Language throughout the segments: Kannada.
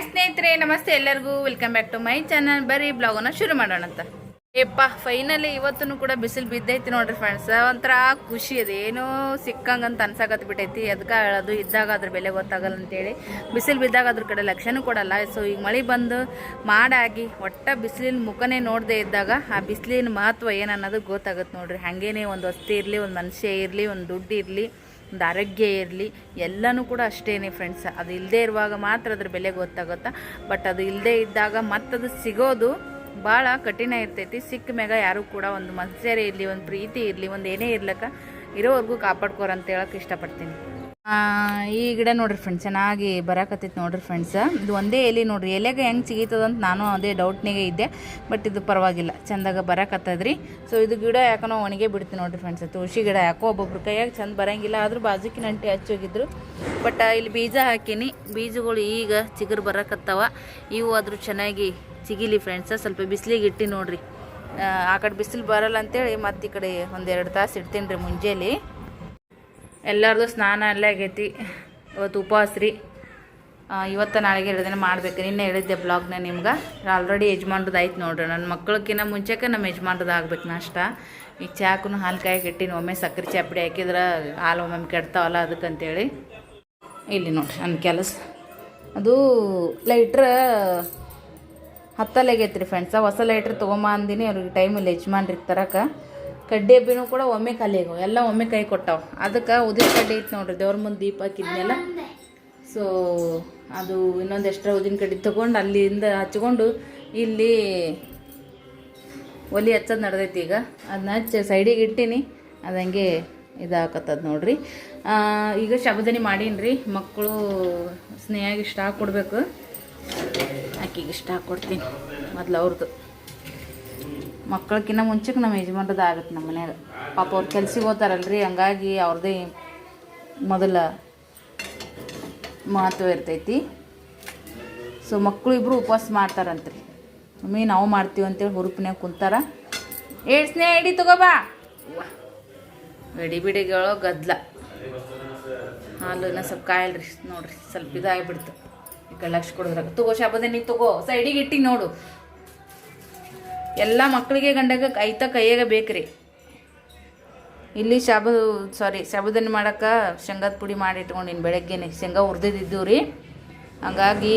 ಹಾಯ್ ಸ್ನೇಹಿತರೆ, ನಮಸ್ತೆ ಎಲ್ಲರಿಗೂ. Welcome back to my channel ಬರೀ ಬ್ಲಾಗನ್ನ ಶುರು ಮಾಡೋಣ ಅಂತ. ಏಪ್ಪ ಫೈನಲಿ ಇವತ್ತೂ ಕೂಡ ಬಿಸಿಲು ಬಿದ್ದೈತಿ ನೋಡ್ರಿ ಫ್ರೆಂಡ್ಸ್ ಒಂಥರ ಖುಷಿ ಅದು. ಏನೋ ಸಿಕ್ಕಂಗಂತ ಅನ್ಸಕತ್ ಬಿಟ್ಟೈತಿ. ಅದಕ್ಕೆ ಹೇಳೋದು, ಇದ್ದಾಗ ಅದ್ರ ಬೆಲೆ ಗೊತ್ತಾಗಲ್ಲ ಅಂತೇಳಿ. ಬಿಸಿಲು ಬಿದ್ದಾಗ ಅದ್ರ ಕಡೆ ಲಕ್ಷನೂ ಕೊಡಲ್ಲ. ಸೊ ಈಗ ಮಳೆ ಬಂದು ಮಾಡಾಗಿ ಒಟ್ಟ ಬಿಸಿಲಿನ ಮುಖನೇ ನೋಡದೆ ಇದ್ದಾಗ ಆ ಬಿಸಿಲಿನ ಮಹತ್ವ ಏನನ್ನೋದು ಗೊತ್ತಾಗುತ್ತೆ ನೋಡ್ರಿ. ಹಾಗೇನೆ ಒಂದು ವಸ್ತು ಇರಲಿ, ಒಂದು ಮನುಷ್ಯ ಇರಲಿ, ಒಂದು ದುಡ್ಡು ಇರಲಿ. ಒಂದು ಆರೋಗ್ಯ ಇರಲಿ, ಎಲ್ಲನೂ ಕೂಡ ಅಷ್ಟೇ ಫ್ರೆಂಡ್ಸ್ ಅದು ಇಲ್ಲದೇ ಇರುವಾಗ ಮಾತ್ರ ಅದ್ರ ಬೆಲೆ ಗೊತ್ತಾಗುತ್ತಾ? ಬಟ್ ಅದು ಇಲ್ಲದೆ ಇದ್ದಾಗ ಮತ್ತದು ಸಿಗೋದು ಭಾಳ ಕಠಿಣ ಇರ್ತೈತಿ. ಸಿಕ್ಕ ಮ್ಯಾಗ ಯಾರು ಕೂಡ ಒಂದು ಮನುಷ್ಯರೇ ಇರಲಿ, ಒಂದು ಪ್ರೀತಿ ಇರಲಿ, ಒಂದು ಏನೇ ಇರ್ಲಕ್ಕ ಇರೋವರೆಗೂ ಕಾಪಾಡ್ಕೋರಂತ ಹೇಳಕ್ಕೆ ಇಷ್ಟಪಡ್ತೀನಿ. ಈ ಗಿಡ ನೋಡ್ರಿ ಫ್ರೆಂಡ್ಸ್ ಚೆನ್ನಾಗಿ ಬರಾಕತ್ತೈತಿ ನೋಡ್ರಿ ಫ್ರೆಂಡ್ಸ್ ಇದು ಒಂದೇ ಎಲೆ ನೋಡ್ರಿ, ಎಲೆಗೆ ಹೆಂಗೆ ಸಿಗೀತದ ಅಂತ ನಾನು ಅದೇ ಡೌಟ್ನಾಗೆ ಇದ್ದೆ ಬಟ್ ಇದು ಪರವಾಗಿಲ್ಲ, ಚಂದಾಗ ಬರಾಕತ್ತದ್ರಿ. ಸೊ ಇದು ಗಿಡ ಯಾಕನೋ ಒಣಗೆ ಬಿಡ್ತೀನಿ ನೋಡ್ರಿ ಫ್ರೆಂಡ್ಸ್ ತುಳಸಿ ಗಿಡ, ಯಾಕೋ ಒಬ್ಬೊಬ್ರು ಕೈಯಾಗ ಚಂದ ಬರಂಗಿಲ್ಲ, ಆದ್ರೂ ಬಾಜುಕಿನ ಅಂಟಿ ಹಚ್ಚೋಗಿದ್ರು ಬಟ್ ಇಲ್ಲಿ ಬೀಜ ಹಾಕೀನಿ, ಬೀಜಗಳು ಈಗ ಚಿಗುರು ಬರಕತ್ತವ, ಇವು ಆದರೂ ಚೆನ್ನಾಗಿ ಸಿಗಿಲಿ ಫ್ರೆಂಡ್ಸ್ ಸ್ವಲ್ಪ ಬಿಸಿಲಿಗೆ ಇಟ್ಟು ನೋಡ್ರಿ. ಆ ಕಡೆ ಬಿಸಿಲು ಬರಲ್ಲ ಅಂತೇಳಿ ಮತ್ತೆ ಈ ಕಡೆ ಒಂದೆರಡು ತಾಸು ಇಡ್ತೀನಿ ರೀ ಮುಂಜಾನೆ. ಎಲ್ಲರದು ಸ್ನಾನ ಎಲ್ಲ ಆಗೈತಿ. ಇವತ್ತು ಉಪವಾಸ ರೀ. ಇವತ್ತು ನಾಳೆಗೆ ಎರಡು ದಿನ ಮಾಡ್ಬೇಕು. ನಿನ್ನೆ ಹೇಳಿದ್ದೆ ಬ್ಲಾಗ್ನ ನಿಮ್ಗೆ. ಆಲ್ರೆಡಿ ಯಜಮಾನ್ರದ್ದು ಆಯ್ತು ನೋಡ್ರಿ. ನನ್ನ ಮಕ್ಕಳಕ್ಕಿಂತ ಮುಂಚೆಕ್ಕೆ ನಮ್ಮ ಯಜಮಾನ್ರದ್ದು ಆಗ್ಬೇಕು ನಾಷ್ಟ. ಈಗ ಚಾಕೂ ಹಾಲು ಕಾಯಿ ಇಟ್ಟಿನಿ. ಒಮ್ಮೆ ಸಕ್ಕರೆ ಚಾಪಡಿ ಹಾಕಿದ್ರೆ ಹಾಲು ಒಮ್ಮೊಮ್ಮೆ ಕೆಡ್ತಾವಲ್ಲ ಅದಕ್ಕಂತೇಳಿ. ಇಲ್ಲಿ ನೋಡ್ರಿ ನನ್ನ ಕೆಲಸ. ಅದು ಲೈಟ್ರ ಹತ್ತಲಾಗೈತೆ ರೀ ಫ್ರೆಂಡ್ಸ ಹೊಸ ಲೈಟ್ರ್ ತೊಗೊಂಬ ಅಂದಿನಿ. ಅವ್ರಿಗೆ ಟೈಮ್ ಇಲ್ಲ ಯಜಮಾನ್ರಿಗೆ ತರಕ್ಕೆ ಕಡ್ಡಿ ಹಬ್ಬಿನೂ ಕೂಡ ಒಮ್ಮೆ ಖಾಲಿ ಆಗ್ಯಾವ ಎಲ್ಲ ಒಮ್ಮೆ ಕೈ ಕೊಟ್ಟಾವ. ಅದಕ್ಕೆ ಉದಿನ ಕಡ್ಡಿ ಐತೆ ನೋಡ್ರಿ, ದೇವ್ರ ಮುಂದೆ ದೀಪ ಹಾಕಿದ್ನೆಲ್ಲ? ಸೊ ಅದು ಇನ್ನೊಂದು ಎಕ್ಸ್ಟ್ರಾ ಉದಿನ ಕಡ್ಡಿ ತೊಗೊಂಡು ಅಲ್ಲಿಂದ ಹಚ್ಕೊಂಡು ಇಲ್ಲಿ ಒಲಿ ಹಚ್ಚೋದು ನಡೆದೈತಿ ಈಗ. ಅದನ್ನ ಹಚ್ಚಿ ಸೈಡಿಗೆ ಇಟ್ಟೀನಿ, ಅದು ಹಂಗೆ ಇದಾಕತ್ತದ ನೋಡ್ರಿ. ಈಗ ಶಬದನಿ ಮಾಡೀನಿ ಮಕ್ಕಳು ಸ್ನೇಹಾಗಿ ಇಷ್ಟ ಕೊಡಬೇಕು ಆಕಿಗೆ ಇಷ್ಟ ಕೊಡ್ತೀನಿ ಮೊದಲು ಅವ್ರದ್ದು ಮಕ್ಕಳಕ್ಕಿಂತ ಮುಂಚೆಗೆ ನಮ್ಮ ಯಜಮಾನ್ರದ್ದು ಆಗುತ್ತೆ ನಮ್ಮ ಮನ್ಯಾಗ. ಪಾಪ ಅವ್ರು ಹೋಗ್ತಾರಲ್ಲ ಹೋಗ್ತಾರಲ್ರಿ ಹಂಗಾಗಿ ಅವ್ರದ್ದೇ ಮೊದಲ ಮಹತ್ವ ಇರ್ತೈತಿ. ಸೊ ಮಕ್ಕಳು ಇಬ್ಬರು ಉಪವಾಸ ಮಾಡ್ತಾರಂತ್ರಿ. ಮಮ್ಮಿ, ನಾವು ಮಾಡ್ತೀವಿ ಅಂತೇಳಿ ಹುರುಪಿನ್ಯಾಗ ಕುಂತಾರ. ಏಡ್ಸ್ನೇ ಎಡಿ ತಗೋಬಾ ಎಡಿ ಬಿಡಿಗಳು ಗದ್ಲ. ಹಾಲು ಇನ್ನೂ ಸ್ವಲ್ಪ ಕಾಯಲ್ರಿ, ನೋಡ್ರಿ, ಸ್ವಲ್ಪ ಇದಾಗ್ಬಿಡ್ತು. ಈ ಕಡೆ ಲಕ್ಷ ಕೊಡಿದ್ರಾಗ. ತಗೋ ಶಾಬದೆ ನೀ ತಗೋ. ಸೈಡಿಗೆ ಇಟ್ಟಿ ನೋಡು. ಎಲ್ಲ ಮಕ್ಕಳಿಗೆ ಗಂಡಾಗ ಐತ ಕೈಯಾಗ ಬೇಕ್ರಿ. ಇಲ್ಲಿ ಶಾಬು ಸಾರಿ ಶಬದನ್ ಮಾಡಕ್ಕೆ ಶೇಂಗದ ಪುಡಿ ಮಾಡಿ ಇಟ್ಕೊಂಡಿನಿ ಬೆಳಗ್ಗೆನೆ. ಶೇಂಗಾ ಹುರಿದಿದ್ದು ರೀ ಹಂಗಾಗಿ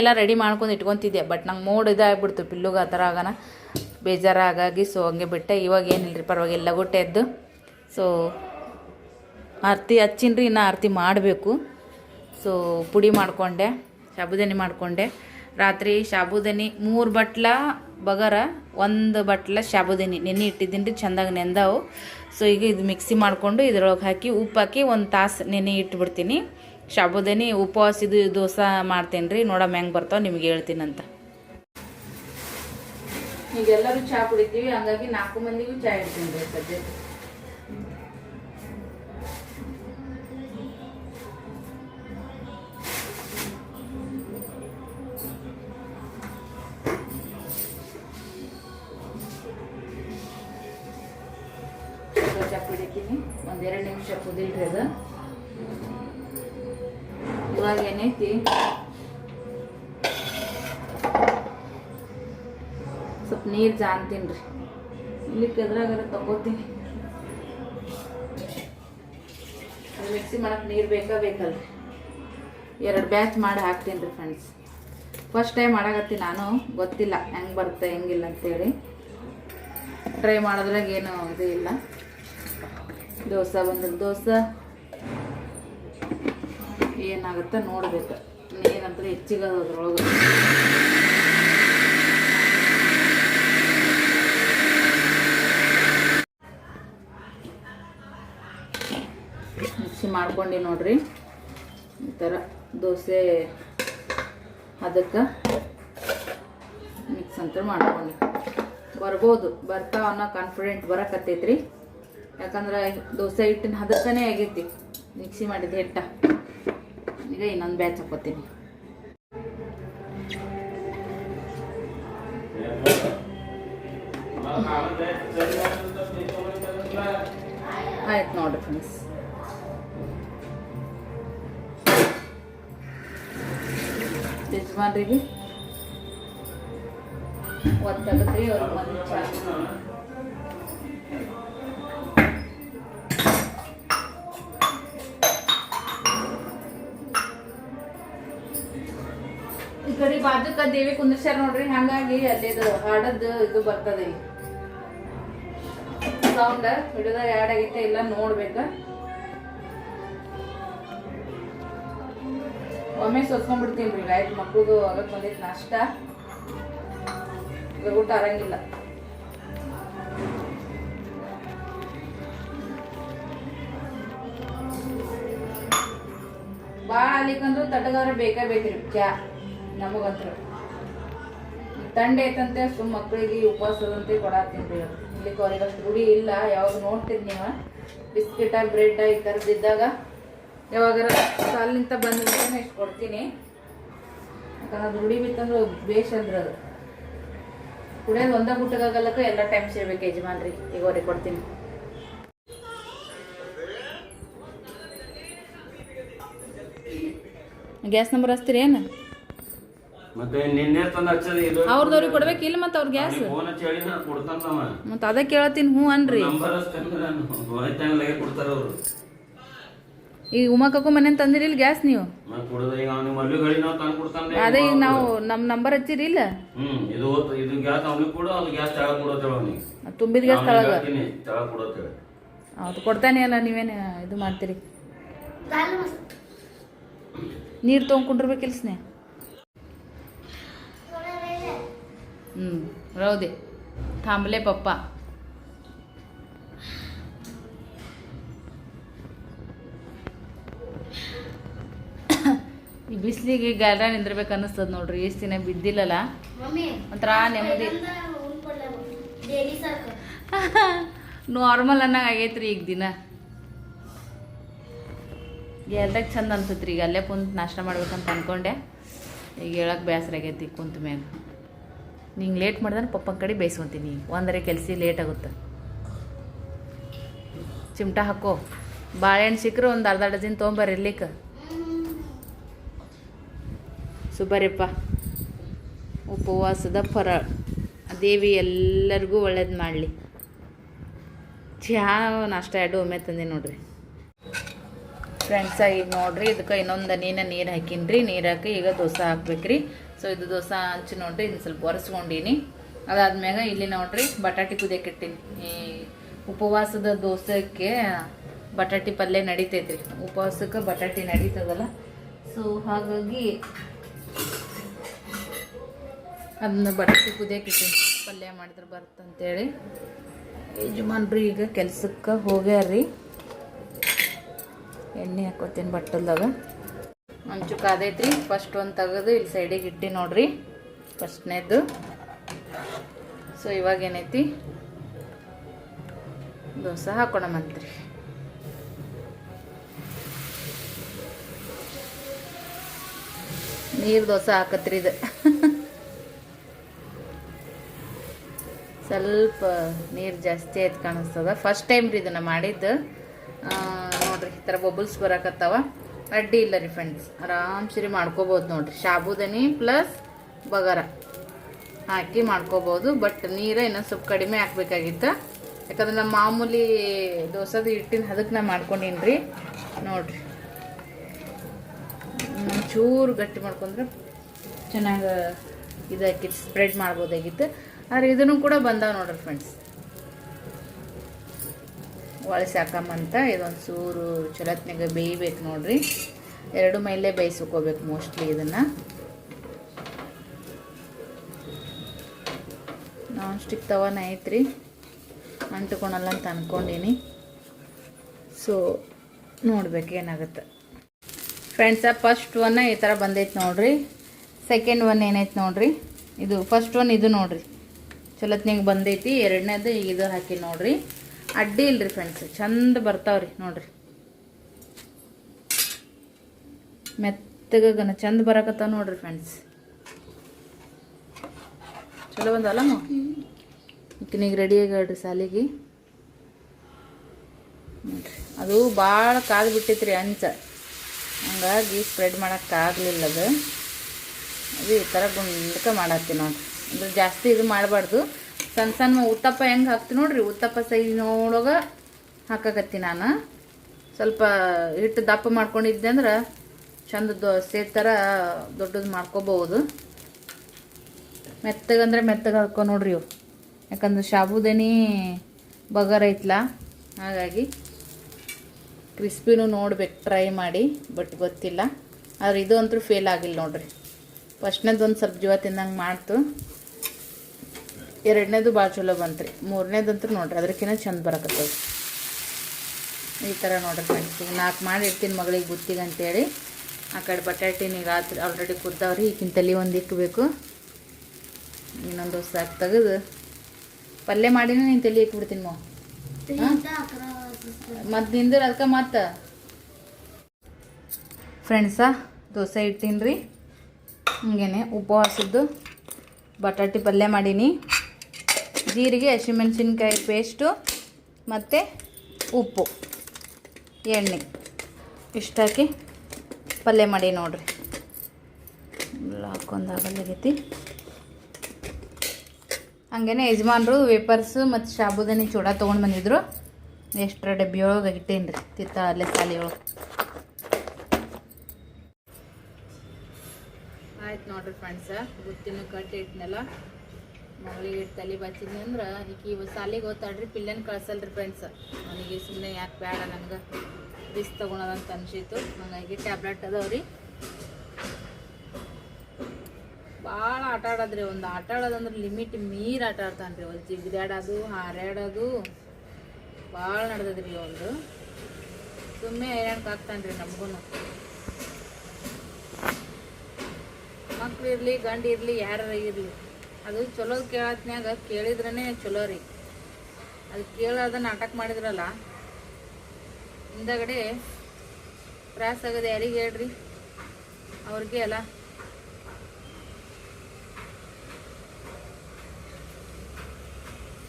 ಎಲ್ಲ ರೆಡಿ ಮಾಡ್ಕೊಂಡು ಇಟ್ಕೊತಿದ್ದೆ. ಬಟ್ ನಂಗೆ ಮೋಡ್ ಇದಾಗ್ಬಿಡ್ತು ಪಿಲ್ಲುಗ ಆ ಥರ ಆಗೋಣ ಬೇಜಾರು ಹಾಗಾಗಿ ಸೊ ಹಂಗೆ ಬಿಟ್ಟೆ. ಇವಾಗ ಏನಿಲ್ಲ ರೀ ಪರವಾಗಿಲ್ಲ ಗುಟ್ಟೆ ಎದ್ದು. ಸೊ ಆರತಿ ಹಚ್ಚಿನ್ರಿ, ಇನ್ನು ಆರತಿ ಮಾಡಬೇಕು. ಸೊ ಪುಡಿ ಮಾಡಿಕೊಂಡೆ ಸಾಬುದಾನಿ ಮಾಡಿಕೊಂಡೆ. ರಾತ್ರಿ ಶಾಬುದನಿ ಮೂರು ಬಟ್ಲ ಬಗರ, ಒಂದು ಬಟ್ಲ ಶಾಬುದನಿ. ನೆನೆ ಇಟ್ಟಿದ್ದೀನಿ ರೀ ಚೆಂದಾಗಿ ನೆಂದಾವು. ಸೊ ಈಗ ಇದು ಮಿಕ್ಸಿ ಮಾಡಿಕೊಂಡು ಇದ್ರೊಳಗೆ ಹಾಕಿ ಉಪ್ಪು ಹಾಕಿ ಒಂದು ತಾಸು ನೆನೆ ಇಟ್ಬಿಡ್ತೀನಿ. ಶಾಬುದನಿ ಉಪವಾಸ ಇದು ದೋಸೆ ಮಾಡ್ತೀನಿ ರೀ ನೋಡಮ್ಮ ಹೆಂಗೆ ಬರ್ತಾವೆ, ನಿಮ್ಗೆ ಹೇಳ್ತೀನಂತ ಈಗ ಎಲ್ಲರೂ ಚಹಾ ಕುಡಿತೀವಿ, ಹಂಗಾಗಿ ನಾಲ್ಕು ಮಂದಿಗೂ ಚಹಾ ಇಡ್ತೀನಿ ರೀ ಸದ್ಯಕ್ಕೆ. ಚಹಾ ಕುಡಿತೀನಿ ಒಂದೆರಡು ನಿಮಿಷ ಕುದಿಲ್ರಿ ಅದು. ಇವಾಗ ಏನೈತಿ ಸ್ವಲ್ಪ ನೀರು ಜಾನ್ತೀನಿ ರೀ ಇಲ್ಲಿ ಕೆದ್ರಾಗಾರ ತಗೋತೀನಿ ಮಿಕ್ಸಿ ಮಾಡಕ್ಕೆ ನೀರು ಬೇಕಾ ಬೇಕಲ್ರಿ. ಎರಡು ಬ್ಯಾಚ್ ಮಾಡಿ ಹಾಕ್ತೀನಿ ರೀ ಫ್ರೆಂಡ್ಸ್ ಫಸ್ಟ್ ಟೈಮ್ ಮಾಡಾಕತ್ತೀನಿ ನಾನು. ಗೊತ್ತಿಲ್ಲ. ಹೆಂಗೆ ಬರುತ್ತೆ, ಹೆಂಗಿಲ್ಲ ಅಂತೇಳಿ. ಟ್ರೈ ಮಾಡೋದ್ರಾಗ ಏನು ಇದು ಇಲ್ಲ. ದೋಸೆ ಬಂದ್ರೆ ದೋಸೆ. ಏನಾಗುತ್ತೆ ನೋಡ್ಬೇಕು. ನೀರಂತೂ ಹೆಚ್ಚಿಗೆ ಅದ್ರೊಳಗೆ ಮಿಕ್ಸಿ ಮಾಡ್ಕೊಂಡು ನೋಡ್ರಿ. ಈ ಥರ ದೋಸೆ ಅದಕ್ಕೆ ಮಿಕ್ಸ್ ಅಂತ ಮಾಡ್ಕೊಂಡು. ಬರ್ಬೋದು, ಬರ್ತಾವ ಅನ್ನೋ ಕಾನ್ಫಿಡೆಂಟ್ ಬರಕತ್ತೈತ್ರಿ. ಯಾಕಂದ್ರೆ ದೋಸೆ ಹಿಟ್ಟಿನ ಹದಕ್ಕನೇ ಆಗೈತಿ ಮಿಕ್ಸಿ ಮಾಡಿದ ಹಿಟ್ಟ. ಈಗ ಇನ್ನೊಂದು ಬ್ಯಾಚ್ ಹಾಕೋತೀನಿ ಆಯ್ತು ನೋಡ್ರಿ ಫ್ರೆಂಡ್ಸ್ ಒಂದು ಒತ್ತಾಗತ್ರಿ ಅವ್ರಿಗೆ ಒಂದು ಚಾ. ದೇವಿ ಕುಂದಿರ್ಸ್ಯಾರ ನೋಡ್ರಿ, ಹಂಗಾಗಿ ಅಲ್ಲಿದು ಹಾಡದ್ದು ಇದು ಬರ್ತದೆ ಇಲ್ಲಿ. ಸೌಂಡ್ ವಿಡಿಯೋದಾಗ ಆ್ಯಡ್ ಆಗೈತೆ ಇಲ್ಲ ನೋಡ್ಬೇಕ. ಒಮ್ಮೆ ಸೋಸ್ಕೊಂಡ್ಬಿಡ್ತೀನಿ ರೀ, ಆಯ್ತು ಮಕ್ಳದು ಆಗಕ್ಕೆ ಬಂದೈತೆ ನಾಷ್ಟ. ಊಟ ಆರಂಗಿಲ್ಲ. ಭಾಳ ಅಲ್ಲಿಕಂದ್ರೂ ತಟಗಾರ ಬೇಕೇ ಬೇಕ್ರಿ ಚಾ ನಮಗಂತ್ರ. ತಂಡ ಐತಂತೆ ಸುಮ್ಮ ಮಕ್ಕಳಿಗೆ ಉಪವಾಸದಂತೆ ಕೊಡತ್ತೀನಿ ರೀ ಇಲ್ಲಿ ಅವ್ರಿಗೆ ಅಷ್ಟು ರೂಢಿ ಇಲ್ಲ, ಯಾವಾಗ ನೋಡ್ತೀರಿ ನೀವು. ಬಿಸ್ಕಿಟ, ಬ್ರೆಡ್ ಈ ಥರದ್ದಿದ್ದಾಗ ಯಾವಾಗಾರ ಸಾಲಿನಿಂದ ಬಂದ ಇಷ್ಟು ಕೊಡ್ತೀನಿ. ಯಾಕಂದ್ರೆ ಅದು ರೂಢಿ ಬಿತ್ತಂದ್ರೆ ಬೇಷ್ ಅಂದ್ರೆ ಅದು. ಕುಡಿಯೋದು ಒಂದ ಗುಟ್ಟಗಾಗಲ್ಲಕ್ಕ ಎಲ್ಲ ಟೈಮ್ ಸೇರ್ಬೇಕು ಯಜಮಾನ್ರಿ ಈಗ ಅವ್ರಿಗೆ ಕೊಡ್ತೀನಿ. ಗ್ಯಾಸ್ ನಂಬರ್ ಹಚ್ತೀರಿ ಏನು? ಮತ್ತೆ ನಿನ್ನೆ ತಂದು ಹಚ್ಚದ ಇದು. ಅವ್ರದವ್ರಿಗೆ ಕೊಡ್ಬೇಕಿಲ್ಲ ಮತ್ತು ಅವ್ರ ಗ್ಯಾಸ್. ಫೋನ್ ಹಚ್ಚಿ ಹೇಳಿ ನಾನು ಕೊಡ್ತಾನವ ಮತ್ತು ಅದೇ ಕೇಳತ್ತೀನಿ ಹ್ಞೂ ಅನ್ರಿ. ನಂಬರ್ ಅಷ್ಟಂದ್ರೆ ಟೈಮ್ಲಾಗೆ ಕೊಡ್ತಾರ ಅವರು. ಮನೆ ತಂದಿರಿಲ್ಲ ಗ್ಯಾಸ್ ನೀವು? ಮತ್ತೆ ಕೊಡೋದ ಈಗ ಅವ್ನಿಗೆ ಮಲ್ಲು ಗಳಿ ನಾವು ತಂದು ಕೊಡ್ತಾನೆ ಅದೇ ಈಗ ನಾವು ನಮ್ಮ ನಂಬರ್ ಹಚ್ಚಿರಿ ಇಲ್ಲ? ಇದು ಇದು ಗ್ಯಾಸ್ ಅವ್ನಿಗೆ ಕೊಡು ಅದು ಗ್ಯಾಸ್ ತೆಳಗ್ ಕೊಡೋತೇಳ ಅವನಿಗೆ. ತುಂಬಿದ ಗ್ಯಾಸ್ ತಳಗ. ಹೌದು ಕೊಡ್ತಾನೆ ಅಲ್ಲ ನೀವೇನು ಇದು ಮಾಡ್ತೀರಿ? ನೀರು ತೊಗೊಂಡ್ಕೊಂಡಿರ್ಬೇಕಿಲ್ಲ ಸ್ನೇಹ ಹ್ಞೂ ರೌದೆ थांबले पप्पा ಈ ಬಿಸಿಲಿಗೆ ಗಾಲ ನಿಂದಿರ್ಬೇಕು ಅನ್ನಿಸ್ತದ ನೋಡ್ರಿ ಎಷ್ಟು ದಿನ ಬಿದ್ದಿಲ್ಲಲ್ಲ मम्मी ಒಂಥರ ನೆಮ್ಮದಿ ऊन पडलं डेली सारखं ನಾರ್ಮಲ್ ಅನ್ನಂಗೆ ಆಗೈತ್ರಿ ಈಗ ದಿನ ಎಲ್ದಾಗ ಚಂದ ಅನ್ಸತ್ರಿ ಈಗ ಅಲ್ಲೇ ಕುಂತು ನಾಷ್ಟ ಮಾಡ್ಬೇಕಂತ ಅನ್ಕೊಂಡೆ ಈಗ ಹೇಳಕ್ಕೆ ಬೇಸರ ಆಗೈತಿ ಕುಂತ ಮ್ಯಾಗ ನಿಂಗೆ ಲೇಟ್ ಮಾಡಿದ್ರೆ ಪಪ್ಪನ ಕಡೆ ಬೇಯಿಸ್ಕೊಂತೀನಿ. ಒಂದರೆ ಕೆಲಸ ಲೇಟ್ ಆಗುತ್ತೆ. ಚಿಮಟಾ ಹಾಕೋ. ಬಾಳೆಹಣ್ಣು ಸಿಕ್ಕರೆ ಒಂದು ಅರ್ಧ ಡಜನ್ ತೊಗೊಂಬರ್ರಿ ಇರ್ಲಿಕ್ಕೆ. ಸುಬ್ಬರಿಪ್ಪ. ಉಪವಾಸದ ಫರ. ದೇವಿ ಎಲ್ಲರಿಗೂ ಒಳ್ಳೇದು ಮಾಡಲಿ. ಚಹಾ ನಾಷ್ಟ ಎರಡು ಒಮ್ಮೆ ತಂದೆ ನೋಡ್ರಿ. ಫ್ರೆಂಡ್ಸ ಈಗ ನೋಡ್ರಿ, ಇದಕ್ಕೆ ಇನ್ನೊಂದು ನೀನ ನೀರು ಹಾಕಿನ್ರಿ, ನೀರು ಹಾಕಿ ಈಗ ದೋಸೆ ಹಾಕ್ಬೇಕ್ರಿ. ಸೊ ಇದು ದೋಸೆ ಹಂಚಿ ನೋಡ್ರಿ ಇದು ಸ್ವಲ್ಪ ಒರೆಸ್ಕೊಂಡೀನಿ ಅದಾದ್ಮ್ಯಾಗ ಇಲ್ಲಿ ನೋಡ್ರಿ, ಬಟಾಟಿ ಕುದಿಯಕ್ಕೆ ಇಟ್ಟಿನಿ. ಈ ಉಪವಾಸದ ದೋಸೆಗೆ ಬಟಾಟಿ ಪಲ್ಯ ನಡಿತೈತ್ರಿ. ಉಪವಾಸಕ್ಕೆ ಬಟಾಟಿ ನಡೀತದಲ್ಲ? ಸೊ ಹಾಗಾಗಿ ಅದನ್ನ ಬಟಾಟಿ ಕುದಿಯಕ್ಕೆ ಇಟ್ಟೀನಿ. ಪಲ್ಯ ಮಾಡಿದ್ರೆ ಬರ್ತಂತೇಳಿ. ಯಜಮಾನ್ರಿ ಈಗ ಕೆಲ್ಸಕ್ಕೆ ಹೋಗ್ಯಾರ್ರಿ. ಎಣ್ಣೆ ಹಾಕೋತೀನಿ ಬಟ್ಟಲ್ದಾಗ. ಮಂಚು ಕಾದೈತ್ರಿ ಫಸ್ಟ್ ಒಂದು ತೆಗೆದು ಇಲ್ಲಿ ಸೈಡಿಗೆ ಇಟ್ಟು ನೋಡ್ರಿ. ಫಸ್ಟ್ನೇದು ಸೊ ಇವಾಗ ಏನೈತಿ? ದೋಸೆ ಹಾಕೊಳಮಂತ್ರಿ ನೀರು ದೋಸೆ ಹಾಕತ್ರಿ ಇದು. ಸ್ವಲ್ಪ ನೀರು ಜಾಸ್ತಿ ಆಯ್ತು ಕಾಣಿಸ್ತದ. ಫಸ್ಟ್ ಟೈಮ್ ರೀ ಇದನ್ನು ಮಾಡಿದ್ದು. ಥರ ಬಬಲ್ಸ್ ಬರಕತ್ತಾವ. ಅಡ್ಡಿ ಇಲ್ಲ ರೀ ಫ್ರೆಂಡ್ಸ್ ಆರಾಮ್ಸರಿ ಮಾಡ್ಕೋಬೋದು ನೋಡ್ರಿ. ಸಾಬುದಾನಿ ಪ್ಲಸ್ ಬಗರ. ಹಾಕಿ ಮಾಡ್ಕೋಬೋದು. ಬಟ್ ನೀರು ಇನ್ನೊಂದು ಸ್ವಲ್ಪ ಕಡಿಮೆ ಹಾಕ್ಬೇಕಾಗಿತ್ತು. ಯಾಕಂದ್ರೆ ನಮ್ಮ ಮಾಮೂಲಿ ದೋಸೆದು ಹಿಟ್ಟಿನ ಹದಕ್ಕೆ ನಾ ಮಾಡ್ಕೊಂಡೀನಿ ರೀ ನೋಡ್ರಿ ಚೂರು ಗಟ್ಟಿ ಮಾಡ್ಕೊಂಡ್ರೆ ಚೆನ್ನಾಗಿ ಇದಾಕಿ ಸ್ಪ್ರೆಡ್ ಮಾಡ್ಬೋದಾಗಿತ್ತು. ಆದರೆ ಇದನ್ನು ಕೂಡ ಬಂದಾವ ನೋಡ್ರಿ ಫ್ರೆಂಡ್ಸ್ ಒಳಸಿ ಹಾಕಮ್ಮಂತ ಇದೊಂದು ಸೂರು ಚಲತ್ನಾಗ ಬೇಯ್ಬೇಕು ನೋಡ್ರಿ. ಎರಡು ಮೈಲೇ ಬೇಯಿಸ್ಕೋಬೇಕು ಮೋಸ್ಟ್ಲಿ ಇದನ್ನು. ನಾನ್ ಸ್ಟಿಕ್ ತವನ ಐತ್ರಿ. ಅಂಟ್ಕೊಳಲ್ಲ ಅಂತ ಅಂದ್ಕೊಂಡೀನಿ ಸೊ, ನೋಡ್ಬೇಕು ಏನಾಗುತ್ತೆ. ಫ್ರೆಂಡ್ಸ ಫಸ್ಟ್ ಒನ್ ಈ ಥರ ಬಂದೈತೆ ನೋಡ್ರಿ. ಸೆಕೆಂಡ್ ಒನ್ ಏನೈತೆ ನೋಡ್ರಿ. ಇದು ಫಸ್ಟ್ ಒನ್ ಇದು ನೋಡ್ರಿ. ಚಲತ್ನಾಗ ಬಂದೈತಿ. ಎರಡನೇದು ಇದು ಹಾಕಿ ನೋಡ್ರಿ. ಅಡ್ಡಿ ಇಲ್ರಿ ಫ್ರೆಂಡ್ಸ್ ಚಂದ ಬರ್ತಾವ್ರಿ, ನೋಡ್ರಿ. ಮೆತ್ತಗನ ಚಂದ ಬರಕತ್ತಾವ ನೋಡ್ರಿ ಫ್ರೆಂಡ್ಸ್ ಚಲೋ ಬಂದಲ್ಲ ಈಗ ರೆಡಿ ಆಗ್ರಿ ಸಾಲಿಗೆ. ನೋಡ್ರಿ, ಅದು ಭಾಳ ಕಾದು ಬಿಟ್ಟೈತ್ರಿ ಅಂಚ. ಹಂಗಾಗಿ ಸ್ಪ್ರೆಡ್ ಮಾಡೋಕ್ಕಾಗಲಿಲ್ಲ ಅದು. ಅದು ಈ ಥರ ಗುಂಡಕ ಮಾಡತ್ತೀನಿ ನೋಡ್ರಿ. ಅಂದ್ರೆ ಜಾಸ್ತಿ ಇದು ಮಾಡಬಾರ್ದು. ಸಣ್ಣ ಸಣ್ಣ ಉತ್ತಪ್ಪ ಹೆಂಗೆ ಹಾಕ್ತೀನಿ ನೋಡ್ರಿ, ಉತ್ತಪ್ಪ ಸೈಜ್ ನೋಡೋಗ ಹಾಕಾಕತ್ತಿ ನಾನು. ಸ್ವಲ್ಪ ಹಿಟ್ಟು ದಪ್ಪ ಮಾಡ್ಕೊಂಡಿದ್ದೆ ಅಂದ್ರೆ ಚಂದ ದೋಸೆ ಥರ ದೊಡ್ಡದು ಮಾಡ್ಕೋಬಹುದು. ಮೆತ್ತಗಂದ್ರೆ ಮೆತ್ತಗೆ ಹಾಕೋ ನೋಡ್ರಿ ಇವು. ಯಾಕಂದ್ರೆ ಶಾಬುದೇನಿ ಬಗರ್ ಐತ್ಲ, ಹಾಗಾಗಿ ಕ್ರಿಸ್ಪಿನೂ ನೋಡ್ಬೇಕು, ಟ್ರೈ ಮಾಡಿ, ಬಟ್ ಗೊತ್ತಿಲ್ಲ. ಆದ್ರೆ ಇದು ಅಂತೂ ಫೇಲ್ ಆಗಿಲ್ಲ ನೋಡ್ರಿ. ಫಸ್ಟ್ನೇದೊಂದು ಸ್ವಲ್ಪ ಜೀವ ತಿಂದಂಗೆ ಮಾಡ್ತು. ಎರಡನೇದು ಭಾಳ ಚಲೋ ಬಂತು ರೀ ಮೂರನೇದಂತೂ ನೋಡ್ರಿ ಅದಕ್ಕಿಂತ ಚಂದ ಬರಕತ್ತದ. ಈ ಥರ ನೋಡ್ರಿ ಫ್ರೆಂಡ್ಸ್ ನಾಲ್ಕು ಮಾಡಿ ಇಡ್ತೀನಿ ಮಗಳಿಗೆ ಬುತ್ತಿಗೆ ಅಂತೇಳಿ. ಆ ಕಡೆ ಬಟಾಟಿನ ಈಗ ಆಲ್ರೆಡಿ ಕುದ್ದಾವ್ರಿ ಈಗಿನ ತಲೆ ಒಂದು ಇಕ್ಕಬೇಕು ಇನ್ನೊಂದು ಸಾಕು ತೆಗೆದು. ಪಲ್ಯ ಮಾಡಿನೂ ನೀನು ತಲೆ ಇಕ್ಬಿಡ್ತೀನಿ ಮೋ. ಮತ್ತು ನಿಂದ್ರೆ ಅದಕ್ಕೆ ಮತ್ತೆ? ಫ್ರೆಂಡ್ಸ ದೋಸೆ ಇಡ್ತೀನಿ ರೀ. ಹಿಂಗೇನೆ ಉಪವಾಸದ್ದು. ಬಟಾಟಿ ಪಲ್ಯ ಮಾಡೀನಿ. ಜೀರಿಗೆ, ಹಸಿಮೆಣಸಿನ್ಕಾಯಿ ಪೇಸ್ಟು ಮತ್ತು ಉಪ್ಪು, ಎಣ್ಣೆ. ಇಷ್ಟಾಕಿ ಪಲ್ಯ ಮಾಡಿ ನೋಡಿರಿ. ಎಲ್ಲ ಆಗಲ್ಲಾಗೈತಿ ಹಂಗೇನೆ ಯಜಮಾನ್ರು ವೇಪರ್ಸು ಮತ್ತು ಸಾಬುದಾನಿ ಚೂಡ ತೊಗೊಂಡು ಬಂದಿದ್ರು. ಎಷ್ಟರ ಡಬ್ಬಿ ಒಳಗೆ ಇಟ್ಟೇನು ರೀ ತಿತ್ತ ಅಲ್ಲೇ ಸಾಲಿ ಒಳಗೆ ಆಯ್ತು ನೋಡ್ರಿ ಫ್ರೆಂಡ್ಸ ಗುತ್ತಿನ ಕಟ್ಟಿ ಇಟ್ನಲ್ಲ. ಮಗಳಿಗೆ ತಲೆ ಬಚ್ಚಿದ್ನಿ ಅಂದ್ರೆ ಈಕಿ ಸಾಲಿಗೆ ಓದ್ತಾಳ್ರಿ ಪಿಲ್ಲನ್ ಕಳ್ಸಲ್ರಿ ಫ್ರೆಂಡ್ಸ್ ಅವನಿಗೆ ಸುಮ್ಮನೆ ಯಾಕೆ ಬೇಡ ನನಗೆ ರಿಸ್ಕ್ ತೊಗೊಳೋದಂತ ಅನ್ಸಿತ್ತು. ಹಾಗಾಗಿ ಟ್ಯಾಬ್ಲೆಟ್ ಅದಾವ್ರಿ. ಭಾಳ ಆಟ ಆಡೋದ್ರಿ ಒಂದು ಆಟ ಆಡೋದಂದ್ರೆ ಲಿಮಿಟ್ ಮೀರ್ ಆಟ ಆಡ್ತಾನ್ರಿ ಒಂದು ಜಿಗಿದಾಡೋದು, ಹಾರಾಡೋದು ಭಾಳ ನಡ್ದದ್ರಿ ಒಂದು ಸುಮ್ಮನೆ ಹೈರಾಣಕ್ಕೆ ಆಗ್ತಾನ್ರಿ ನಮಗೂ ಮಕ್ಳು ಇರಲಿ ಗಂಡು ಇರಲಿ ಯಾರ ಇರಲಿ. ಅದು ಚಲೋ ಕೇಳತ್ನ್ಯಾಗ ಕೇಳಿದ್ರೇ ಚಲೋ ರೀ. ಅದು ಕೇಳೋದ ನಾಟಕ ಮಾಡಿದ್ರಲ್ಲ ಹಿಂದಗಡೆ ತ್ರಾಸ ಆಗದೆ ಯಾರಿಗೆ ಹೇಳ್ರಿ? ಅವ್ರಿಗೆ ಅಲ್ಲ.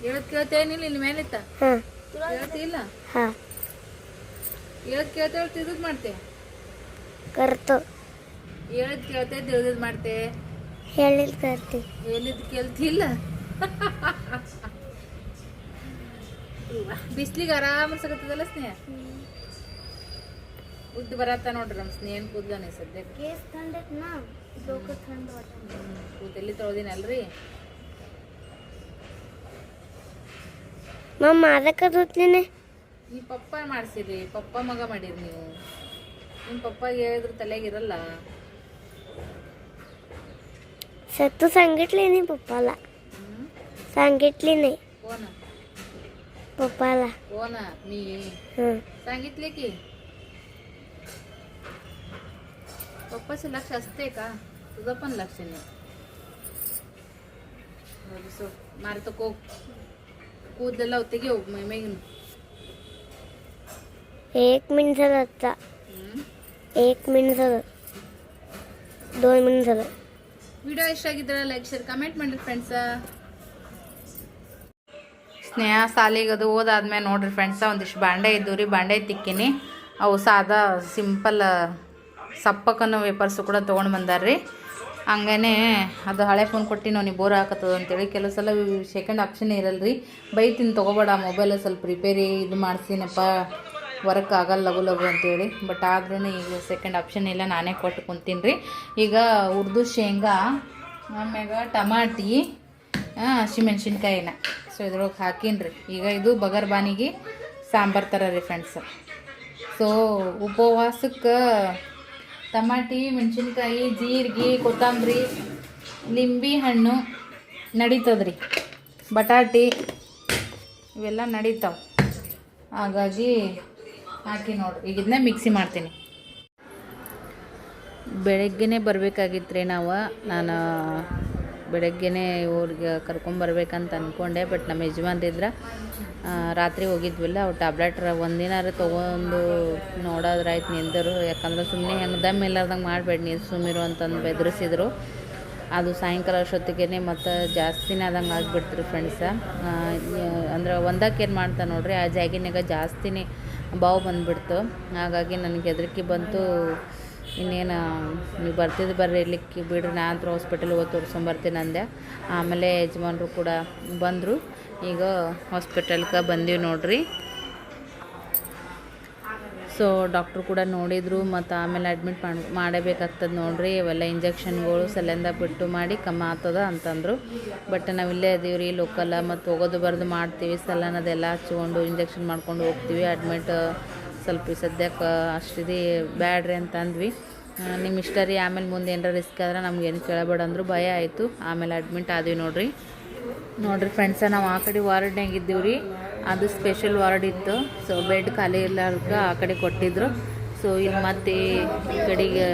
ಹೇಳದ್ ಕೇಳ್ತೇನಿಲ್ಲ ಇನ್ ಮೇಲಿತ್ತ? ಕೇಳ್ತಿಲ್ಲ? ಹೇಳದ್ ಕೇಳ್ತೇ ತಿಳ್ದ್ ಮಾಡ್ತೆ? ಹೇಳದ್ ಕೇಳ್ತೇ ತಿಳ್ದ್ ಮಾಡ್ತೆ? ಹೇಳಿದ್ ಕೇಳ್ತಿ ಹೇಳಿದ್ ಕೇಳ್ತಿಲ್ಲ. ಬಿಸ್ಲಿಗೆ ಆರಾಮ ಸಿಗತ್ತದಲ್ಲ ಸ್ನೇಹ? ಉದ್ದು ಬರತ್ತ ನೋಡ್ರಿ ನಮ್ಮ ಸ್ನೇಹನ್ ಕೂದ್ಲನೆ ಸದ್ಯಕ್ಕೆ ಕೂದಲಿ ತೊಳ್ದಿನಲ್ರಿ? ಮಮ್ಮ ಅದಕ್ಕೆ ತೂತ್ಲಿನೇ ಈ ಪಪ್ಪ ಮಾಡಿಸಿರಿ ಪಪ್ಪ ಮಗ ಮಾಡಿರಿ ನೀವು. ನಿಮ್ಮ ಪಪ್ಪಾಗೆ ಹೇಳಿದ್ರೆ ತಲೆಗಿರಲ್ಲ सत्तू सांगितले नाही पप्पाला. सांगितली नाही. पप्पाला. मी. सांगितले की. पप्पाचं लक्ष असते का? तुझं पण लक्ष नाही. मारतो को कूद लावते घेऊ मी एक मिनिट झालं आता एक मिनिट झालं. दोन मिनिट झालं. ವಿಡಿಯೋ ಇಷ್ಟ ಆಗಿದ್ರೆ ಲೈಕ್ ಶೇರ್ ಕಮೆಂಟ್ ಮಾಡಿರಿ ಫ್ರೆಂಡ್ಸ ಸ್ನೇಹ, ಸಾಲಿಗೆ ಅದು ಓದಾದ್ಮೇಲೆ ನೋಡ್ರಿ ಫ್ರೆಂಡ್ಸ ಒಂದಿಷ್ಟು ಬಾಂಡೆ ಇದ್ದು ರೀ, ಬಾಂಡೆ ತಿಕ್ಕಿನಿ. ಅವು ಸಾದಾ ಸಿಂಪಲ್ ಸಪ್ಪಕ್ಕನ್ನು ವೇಪರ್ಸು ಕೂಡ ತೊಗೊಂಡು ಬಂದಾರ್ರಿ. ಹಂಗೇ ಅದು ಹಳೆ ಫೋನ್ ಕೊಟ್ಟು ನೀವು ಬೋರ್ ಹಾಕತ್ತದ ಅಂತೇಳಿ ಕೆಲವು ಸಲ ಸೆಕೆಂಡ್ ಆಪ್ಷನ್ ಇರಲ್ಲ ರೀ ಬೈತೀನಿ ತೊಗೋಬೇಡ ಮೊಬೈಲ್ ಸ್ವಲ್ಪ ರಿಪೇರಿ ಇದು ಮಾಡ್ತೀನಪ್ಪ ವರ್ಕ್ ಆಗಲ್ಲ ಲಘು ಲಘು ಅಂತೇಳಿ. ಬಟ್ ಆದ್ರೂ ಈಗ ಸೆಕೆಂಡ್ ಆಪ್ಷನ್ ಇಲ್ಲ, ನಾನೇ ಕೊಟ್ಟು ಕುಂತೀನಿ. ರೀ ಈಗ ಉರ್ದು ಶೇಂಗಾ, ಆಮ್ಯಾಗ ಟಮಾಟಿ ಹಸಿಮೆಣ್ಸಿನ್ಕಾಯಿನ. ಸೊ ಇದ್ರೊಳಗೆ ಹಾಕೀನಿ ರೀ ಈಗ ಇದು ಬಗರ್ ಬಾನಿಗೆ ಸಾಂಬಾರು ಥರ ರೀ ಫ್ರೆಂಡ್ಸ್ ಸೊ ಉಪವಾಸಕ್ಕೆ ಟಮಾಟಿ, ಮೆಣಸಿನ್ಕಾಯಿ, ಜೀರಿಗೆ, ಕೊತ್ತಂಬರಿ ಲಿಂಬೆ ಹಣ್ಣು ನಡೀತದ್ರಿ. ಬಟಾಟಿ ಇವೆಲ್ಲ ನಡೀತಾವೆ. ಹಾಗಾಗಿ ಹಾಕಿ ನೋಡಿ. ಈಗ ಇದನ್ನ ಮಿಕ್ಸಿ ಮಾಡ್ತೀನಿ. ಬೆಳಗ್ಗೆನೇ ಬರಬೇಕಾಗಿತ್ತು ನಾವು. ನಾನು ಬೆಳಗ್ಗೆನೇ ಇವ್ರಿಗೆ ಕರ್ಕೊಂಬರ್ಬೇಕಂತ ಅಂದ್ಕೊಂಡೆ ಬಟ್ ನಮ್ಮ ಯಜಮಾನ್ರಿದ್ರ ರಾತ್ರಿ ಹೋಗಿದ್ವಿಲ್ಲ ಅವು ಟ್ಯಾಬ್ಲೆಟ್ ಒಂದಿನಾರ ತೊಗೊಂಡು ನೋಡೋದ್ರಾಯ್ತು ನಿಂದರು ಯಾಕಂದ್ರೆ ಸುಮ್ಮನೆ ಹೆಂಗೆ ದಮ್ ಇಲ್ಲಾರ್ದಂಗೆ ಮಾಡಬೇಡಿ ನೀರು ಸುಮ್ಮಿರು ಅಂತಂದು ಬೆದರಿಸಿದ್ರು. ಅದು ಸಾಯಂಕಾಲ ಅಷ್ಟೊತ್ತಿಗೆ ಮತ್ತು ಜಾಸ್ತಿನೇ ಆದಂಗೆ ಆಗಿಬಿಡ್ತ್ರಿ ಫ್ರೆಂಡ್ಸ ಅಂದ್ರೆ ಒಂದಕ್ಕೆ ಏನು ಮಾಡ್ತಾ ನೋಡ್ರಿ, ಆ ಜಾಗಿನಾಗ ಜಾಸ್ತಿನೇ ಬಾವು ಬಂದುಬಿಡ್ತು. ಹಾಗಾಗಿ ನನಗೆ ಹೆದರಿಕೆ ಬಂತು. ಇನ್ನೇನು, ನೀವು ಬರ್ತಿದ್ದು ಬರ್ರಿ, ಇರ್ಲಿಕ್ಕೆ ಬಿಡ್ರಿ. ನಾ ಅಂತ ಹಾಸ್ಪಿಟಲ್ಗೆ ಹೋಗಿ ತೋರಿಸ್ಕೊಂಬರ್ತೀನಿ ಅಂದೆ. ಆಮೇಲೆ ಯಜಮಾನ್ರು ಕೂಡ ಬಂದರು. ಈಗ ಹಾಸ್ಪಿಟಲ್ಗೆ ಬಂದೀವಿ ನೋಡ್ರಿ. ಸೊ ಡಾಕ್ಟ್ರು ಕೂಡ ನೋಡಿದರು ಮತ್ತು ಆಮೇಲೆ ಅಡ್ಮಿಟ್ ಮಾಡಿ, ಮಾಡಬೇಕಾಗ್ತದೆ ನೋಡ್ರಿ, ಇವೆಲ್ಲ ಇಂಜೆಕ್ಷನ್ಗಳು ಸಲಂದ ಬಿಟ್ಟು ಮಾಡಿ ಕಮ್ಮಿ ಆಗ್ತದ ಅಂತಂದರು. ಬಟ್ ನಾವಿಲ್ಲೇ ಇದೀವಿ ರೀ ಲೋಕಲ್ಲ ಮತ್ತು ಹೋಗೋದು ಬರೋದು ಮಾಡ್ತೀವಿ ಸಲನದೆಲ್ಲ ಹಚ್ಕೊಂಡು ಇಂಜೆಕ್ಷನ್ ಮಾಡ್ಕೊಂಡು ಹೋಗ್ತೀವಿ ಅಡ್ಮಿಟ್ ಸ್ವಲ್ಪ ಸದ್ಯಕ್ಕೆ ಅಷ್ಟಿದೆ ಬ್ಯಾಡ್ರಿ ಅಂತ ಅಂದ್ವಿ ನಿಮ್ಮ ಇಷ್ಟ ರೀ, ಆಮೇಲೆ ಮುಂದೆ ಏನಾರ ರಿಸ್ಕ್ ಆದ್ರೆ ನಮ್ಗೇನು ಕೇಳಬೇಡ ಅಂದರು ಭಯ ಆಯಿತು, ಆಮೇಲೆ ಅಡ್ಮಿಟ್ ಆದ್ವಿ ನೋಡ್ರಿ. ನೋಡ್ರಿ ಫ್ರೆಂಡ್ಸ ನಾವು ಆ ಕಡೆ ವಾರ್ಡ್ನಾಗ ಇದ್ದೀವಿ ರೀ ಅದು ಸ್ಪೆಷಲ್ ವಾರ್ಡ್ ಇತ್ತು. ಸೊ ಬೆಡ್ ಖಾಲಿ ಇರ್ಲಾರ್ದ ಆ ಕಡೆ ಕೊಟ್ಟಿದ್ರು. ಸೊ ಇಲ್ಲಿ ಮತ್ತೆ ಈ ಕಡೆಗೆ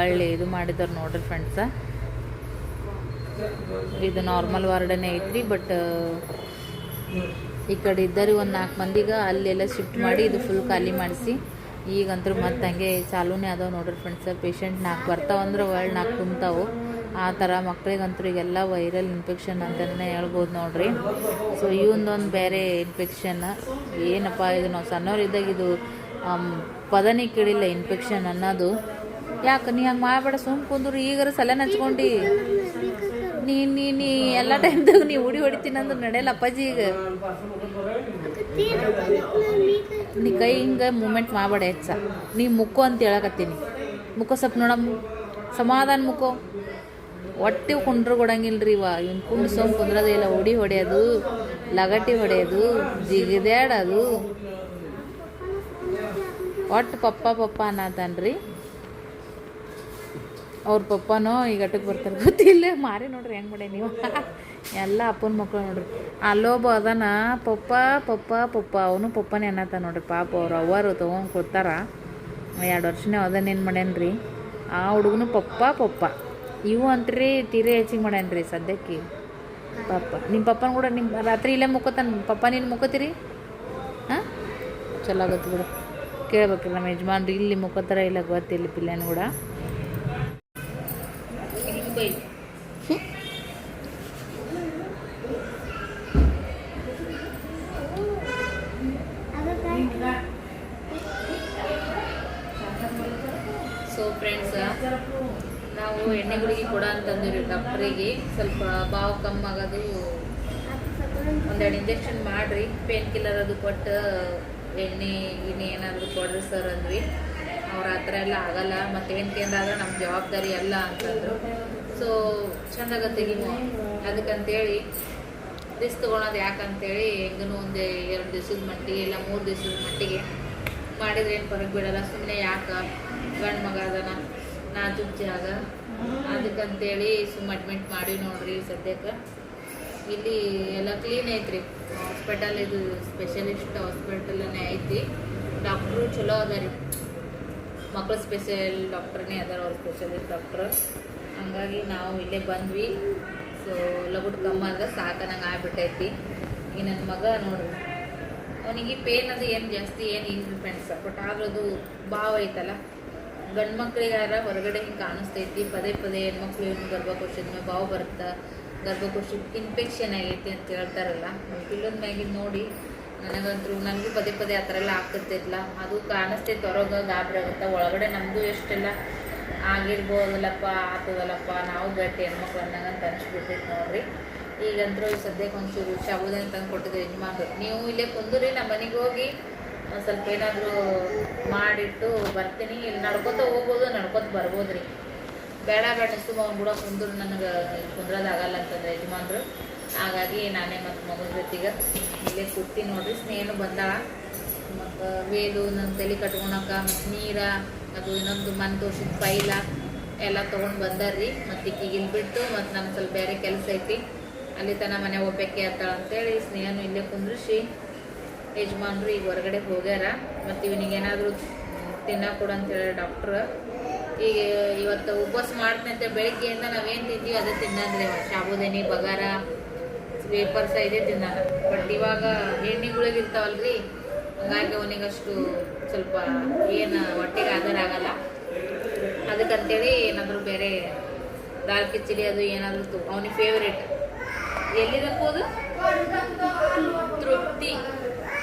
ಒಳ್ಳೆ ಇದು ಮಾಡಿದ್ರು ನೋಡ್ರಿ ಫ್ರೆಂಡ್ಸ ಇದು ನಾರ್ಮಲ್ ವಾರ್ಡನೇ ಐತ್ರಿ ಬಟ್ ಈ ಕಡೆ ಇದ್ದಾರೆ ಒಂದು ನಾಲ್ಕು ಮಂದಿಗೆ. ಅಲ್ಲೆಲ್ಲ ಶಿಫ್ಟ್ ಮಾಡಿ ಇದು ಫುಲ್ ಖಾಲಿ ಮಾಡಿಸಿ. ಈಗಂತೂ ಮತ್ತೆ ಹಂಗೆ ಚಾಲೂನೇ ಅದಾವೆ ನೋಡ್ರಿ ಫ್ರೆಂಡ್ಸ ಪೇಷಂಟ್ ನಾಲ್ಕು ಬರ್ತಾವಂದ್ರೆ ಒಳ್ಳೆ ನಾಲ್ಕು ತುಂಬ್ತಾವು. ಆ ಥರ ಮಕ್ಕಳಿಗಂತೂ ಈಗೆಲ್ಲ ವೈರಲ್ ಇನ್ಫೆಕ್ಷನ್ ಅಂತಲೇ ಹೇಳ್ಬೋದು ನೋಡ್ರಿ. ಸೊ ಇವೊಂದೊಂದು ಬೇರೆ ಇನ್ಫೆಕ್ಷನ್. ಏನಪ್ಪ ಇದು ನಾವು ಸಣ್ಣವರಿದ್ದಾಗ ಇದು ಪದನಿ ಕೇಳಿಲ್ಲ ಇನ್ಫೆಕ್ಷನ್ ಅನ್ನೋದು. ಯಾಕೆ, ನೀ ಹಂಗೆ ಮಾಡಬೇಡ, ಸುಮ್ ಕುಂದ್ರು, ಈಗಾರ ಸಲ ಹಚ್ಕೊಂಡು ನೀ ನೀ ನೀ ಎಲ್ಲ ಟೈಮ್ದಾಗ ನೀ ಉಡಿ ಹೊಡಿತೀನಿ ಅಂದ್ರೆ ನಡೆಯಲ್ಲ ಅಪ್ಪಾಜಿ ಈಗ. ನೀ ಕೈ ಹಿಂಗೆ ಮೂಮೆಂಟ್ ಮಾಡಬೇಡ ಹೆಚ್ಚ. ನೀ ಮುಕ್ಕು ಅಂತ ಹೇಳಕತ್ತೀನಿ. ಮುಖ ಸ್ವಲ್ಪ ನೋಡಮ್ಮ ಸಮಾಧಾನ ಮುಖೋ ಒಟ್ಟಿ ಕುಂಡ್ರು ಕೊಡಂಗಿಲ್ರಿ ಇವ. ಇವ್ನು ಕುಂಡು ಸೋಮ್ ಕುಂದ್ರದೇ ಇಲ್ಲ, ಉಡಿ ಹೊಡೆಯೋದು, ಲಗಟಿ ಹೊಡೆಯೋದು, ಜಿಗಿದಾಡೋದು. ಒಟ್ಟು ಪಪ್ಪ ಪಪ್ಪ ಅನ್ನತಾನ್ರಿ. ಅವ್ರ ಪಪ್ಪನೋ ಈಗ ಅಟ್ಟಕ್ಕೆ ಬರ್ತಾರೆ ಗೊತ್ತಿಲ್ಲ. ಮಾರಿ ನೋಡ್ರಿ ಹೆಂಗೆ ಮಾಡಿ ನೀವು ಎಲ್ಲ ಅಪ್ಪನ ಮಕ್ಕಳು ನೋಡ್ರಿ. ಅಲ್ಲೊಬ್ಬ ಅದಾನ, ಪಪ್ಪ ಪಪ್ಪ ಪಪ್ಪ. ಅವನು ಪಪ್ಪನೇ ಅನ್ನತ್ತ ನೋಡ್ರಿ. ಪಾಪ ಅವ್ರು ಅವರು ತೊಗೊಂಡು ಕೊಡ್ತಾರ. ಎರಡು ವರ್ಷನೇ ಅದನ್ನೇನು ಮಾಡ್ಯಾನ್ರಿ? ಆ ಹುಡುಗನು ಪಪ್ಪ ಪಪ್ಪ. ಇವು ಅಂತ್ರಿ ತೀರೆ ಹೆಚ್ಚಿಗೆ ಮಾಡ್ಯಾನ್ರಿ ಸದ್ಯಕ್ಕೆ? ಪಾಪ. ನಿಮ್ಮ ಪಪ್ಪನ ಕೂಡ ನಿಮ್ಮ ರಾತ್ರಿ ಇಲ್ಲೇ ಮುಕ್ಕೋತಾನ. ಪಪ್ಪ, ನೀನು ಮುಕ್ಕೋತೀರಿ? ಹಾಂ? ಚಲೋ ಆಗತ್ತೆ ಬಿಡು. ಕೇಳ್ಬೇಕಿಲ್ಲ ನಮ್ಮ ಯಜಮಾನ್ರು ಇಲ್ಲಿ ಮುಕ್ಕೋತಾರ ಇಲ್ಲ ಗೊತ್ತಿಲ್ಲ ಪಿಲ್ಲೆನ ಕೂಡ ಸೊ ಫ್ರೆಂಡ್ಸ್ ನಾವು ಎಣ್ಣೆ ಕೊಡ ಡಾಕ್ಟ್ರಿಗೆ ಸ್ವಲ್ಪ ಬಾವು ಕಮ್ಮಾಗೋದು. ಒಂದೆರಡು ಇಂಜೆಕ್ಷನ್ ಮಾಡಿರಿ. ಪೇನ್ ಕಿಲ್ಲರ್ ಅದು ಕೊಟ್ಟು ಎಣ್ಣೆ, ಗಿಣ್ಣೆ ಏನಾದರೂ ಕೊಡ್ರಿ ಸರ್ ಅಂದ್ವಿ. ಅವ್ರ ಥರ ಎಲ್ಲ ಆಗಲ್ಲ. ಮತ್ತು ಕೇಂದ್ರ ನಮ್ಮ ಜವಾಬ್ದಾರಿ ಅಲ್ಲ ಅಂತಂದರು. ಸೊ ಚೆನ್ನಾಗತ್ತೆ ತೆಗಿಮು. ಅದಕ್ಕಂತೇಳಿ ರಿಸ್ಕ್ ತೊಗೊಳೋದು ಯಾಕಂತೇಳಿ ಹೆಂಗೂ ಒಂದು ಎರಡು ದಿವ್ಸದ ಮಟ್ಟಿಗೆ ಇಲ್ಲ, ಮೂರು ದಿವ್ಸದ ಮಟ್ಟಿಗೆ ಮಾಡಿದ್ರೆ ಏನು ಹೊರಗೆ ಬಿಡೋಲ್ಲ. ಸುಮ್ಮನೆ ಯಾಕೆ ಗಂಡು ಮಗ ಅದನ? ಜುಜ್ಜಿ ಜಾಗ ಅದಕ್ಕಂತೇಳಿ ಸುಮ್ಮ ಅಡ್ಮಿಟ್ ಮಾಡಿ ನೋಡ್ರಿ ಸದ್ಯಕ್ಕೆ. ಇಲ್ಲಿ ಎಲ್ಲ ಕ್ಲೀನ್ ಐತ್ರಿ. ಹಾಸ್ಪಿಟಲ್ ಇದು ಸ್ಪೆಷಲಿಸ್ಟ್ ಹಾಸ್ಪಿಟಲ್ನೇ ಐತಿ. ಡಾಕ್ಟ್ರು ಚಲೋ ಅದ ರೀ ಮಕ್ಕಳು ಸ್ಪೆಷಲ್ ಡಾಕ್ಟ್ರನೇ ಅದಾರ ಅವ್ರು ಸ್ಪೆಷಲಿಸ್ಟ್ ಡಾಕ್ಟ್ರು ಹಂಗಾಗಿ ನಾವು ಇಲ್ಲೇ ಬಂದ್ವಿ. ಸೊ ಲಗುಟ್ ಕಮ್ಮ ಅಂದ್ರೆ ಸಾಕ ನಂಗೆ ಆಗ್ಬಿಟ್ಟೈತಿ. ಈಗ ನನ್ನ ಮಗ ನೋಡ್ರಿ. ಅವನಿಗೆ ಪೇನ್ ಅದು ಏನು ಜಾಸ್ತಿ ಏನು ಇಲ್ಲ ಬಟ್ ಆಗೋದು ಅದು ಭಾವ ಐತಲ್ಲ. ಗಂಡು ಮಕ್ಳಿಗಾರ ಹೊರಗಡೆ ಹಿಂಗೆ ಕಾಣಿಸ್ತೈತಿ. ಪದೇ ಪದೇ ಹೆಣ್ಮಕ್ಳು ಏನು ಗರ್ಭಕೋಶದ ಮೇಲೆ ಬಾವು ಬರುತ್ತಾ? ಗರ್ಭಕೋಶಕ್ಕೆ ಇನ್ಫೆಕ್ಷನ್ ಆಗೈತಿ ಅಂತ ಹೇಳ್ತಾರಲ್ಲ. ಇಲ್ಲೊಂದು ಮ್ಯಾಗಿನ ನೋಡಿ ನನಗಂತೂ ನನಗೂ ಪದೇ ಪದೇ ಆ ಥರ ಎಲ್ಲ ಆಗ್ತಿರ್ತಿಲ್ಲ ಅದು ಕಾಣಿಸ್ತೈತಿ ಹೊರಗೆ ಗಾಬರಿ ಆಗುತ್ತೆ? ಒಳಗಡೆ ನಮ್ಮದು ಎಷ್ಟೆಲ್ಲ ಆಗಿರ್ಬೋದಲ್ಲಪ್ಪ, ಆತದಲ್ಲಪ್ಪ, ನಾವು ಗಟ್ಟಿ ಹೆಣ್ಮಕ್ಳು ಅನ್ನಂಗಂತ ಅನಿಸ್ಬಿಟ್ಟೈತೆ ನೋಡ್ರಿ. ಈಗಂತೂ ಸದ್ಯಕ್ಕೆ ಒಂಚೂರು ಶಾಬುದಾನಿ ತಂದು ಕೊಟ್ಟಿದ್ದೆ ಯಜಮಾನ್ರು. ನೀವು ಇಲ್ಲೇ ಕುಂದ್ರಿ ನಮ್ಮ ಮನೆಗೆ ಹೋಗಿ ಸ್ವಲ್ಪ ಏನಾದರೂ ಮಾಡಿಟ್ಟು ಬರ್ತೀನಿ. ಇಲ್ಲಿ ನಡ್ಕೊತ ಹೋಗ್ಬೋದು, ನಡ್ಕೊತ ಬರ್ಬೋದು ರೀ. ಬೇಡ ಬೇಡ, ಸುಮ್ಮ ಅವ್ನು ಕೂಡ ಕುಂದ್ರು ನನಗೆ ಕುಂದ್ರದಾಗಲ್ಲ ಅಂತಂದ್ರೆ ಯಜಮಾನ್ರು. ಹಾಗಾಗಿ ನಾನೇ ಮತ್ತು ಮಗನ ಜೊತೆಗೆ ಇಲ್ಲೇ ಕುಟ್ಟಿ ನೋಡ್ರಿ. ಸ್ನೇಹನು ಬಂದಾಳ. ಮತ್ತು ವೇದು ನನ್ನ ತಲೆ ಕಟ್ಕೊಳಕ ಮತ್ತು ನೀರ, ಅದು ಇನ್ನೊಂದು ಮನ್ ತೋರ್ಸಿದ ಪೈಲ ಎಲ್ಲ ತೊಗೊಂಡು ಬಂದಾರ್ರಿ. ಮತ್ತು ಈಗ ಇಲ್ಲಿ ಬಿಟ್ಟು ಮತ್ತು ನಮ್ಗೆ ಸ್ವಲ್ಪ ಬೇರೆ ಕೆಲಸ ಐತಿ. ಅಲ್ಲಿ ತನ ಮನೆ ಒಬ್ಬಕ್ಕೆ ಅಂತೇಳಿ ಸ್ನೇಹನು ಇಲ್ಲೇ ಕುಂದ್ರಿಸಿ ಯಜಮಾನ್ರು ಈಗ ಹೊರಗಡೆ ಹೋಗ್ಯಾರ. ಮತ್ತು ಇವನಿಗೇನಾದರೂ ತಿನ್ನಕ್ಕೆ ಕೊಡು ಅಂತೇಳಿ ಡಾಕ್ಟ್ರ್ ಈಗ ಇವತ್ತು ಉಪವಾಸ ಮಾಡ್ತೀನಿ ಅಂತ ಬೆಳಿಗ್ಗೆಯಿಂದ ನಾವೇನು ತಿಂತೀವಿ ಅದೇ ತಿನ್ನಂದ್ರೆ ಶಾಬುದಾನಿ, ಬಗಾರ ವೇಪರ್ಸ ಇದೇ ತಿನ್ನಲ್ಲ. ಬಟ್ ಇವಾಗ ಇರ್ತಾವಲ್ರಿ, ಹಂಗಾಗಿ ಅವನಿಗಷ್ಟು ಸ್ವಲ್ಪ ಏನು ಹೊಟ್ಟೆಗೆ ಆಧಾರ ಆಗಲ್ಲ. ಅದಕ್ಕಂತೇಳಿ ಏನಾದರೂ ಬೇರೆ ದಾಲ್ ಕಿಚಡಿ ಅದು ಏನಾದರೂ ಅವನಿಗೆ ಫೇವ್ರೇಟ್ ಎಲ್ಲಿದಕ್ಕೋದು ತೃಪ್ತಿ.